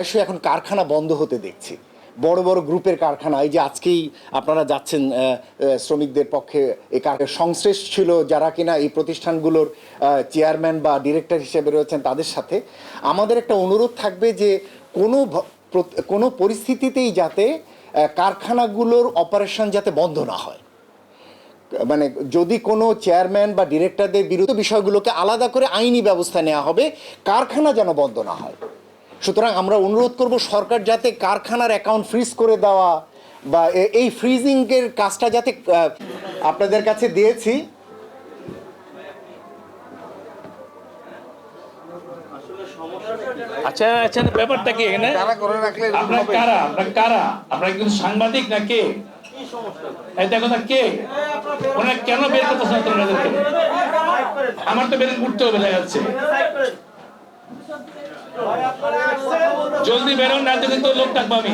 প্রায়শই এখন কারখানা বন্ধ হতে দেখছি। বড় বড় গ্রুপের কারখানা, এই যে আজকেই আপনারা যাচ্ছেন শ্রমিকদের পক্ষে এই সংশ্লিষ্ট ছিল যারা কিনা এই প্রতিষ্ঠানগুলোর চেয়ারম্যান বা ডিরেক্টর হিসেবে রয়েছেন তাদের সাথে। আমাদের একটা অনুরোধ থাকবে যে কোনো কোনো পরিস্থিতিতেই যাতে কারখানাগুলোর অপারেশন যাতে বন্ধ না হয়। মানে যদি কোনো চেয়ারম্যান বা ডিরেক্টরদের বিরুদ্ধে বিষয়গুলোকে আলাদা করে আইনি ব্যবস্থা নেওয়া হবে, কারখানা যেন বন্ধ না হয়। সুতরাং আমরা অনুরোধ করব সরকার যাতে কারখানার অ্যাকাউন্ট ফ্রিজ করে দেওয়া বা এই ফ্রিজিংয়ের কাজটা যাতে আপনাদের কাছে দিয়েছি। আচ্ছা আচ্ছা ব্যাপারটা কি এখানে? করে রাখলে এরকম আপনার কারা? আপনার কারা? আপনার কিন্তু সাংবাদিক না কে? এই দেখো না কে? ওনারা কেন বের তোমাদেরকে? আমার তো বের উঠতে হবে দেখা যাচ্ছে। জলদি বেরোন না দেখে তো লোক থাকব আমি।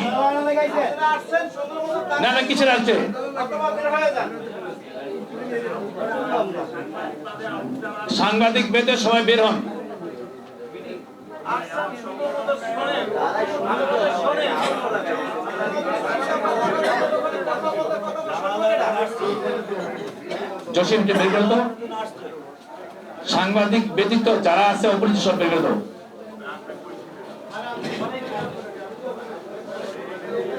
না না, কিসের আছে সাংবাদিক বেঁধে সবাই বের হন। সাংবাদিক ব্যতীত যারা আছে, অপরিচিত সব বের দাও। what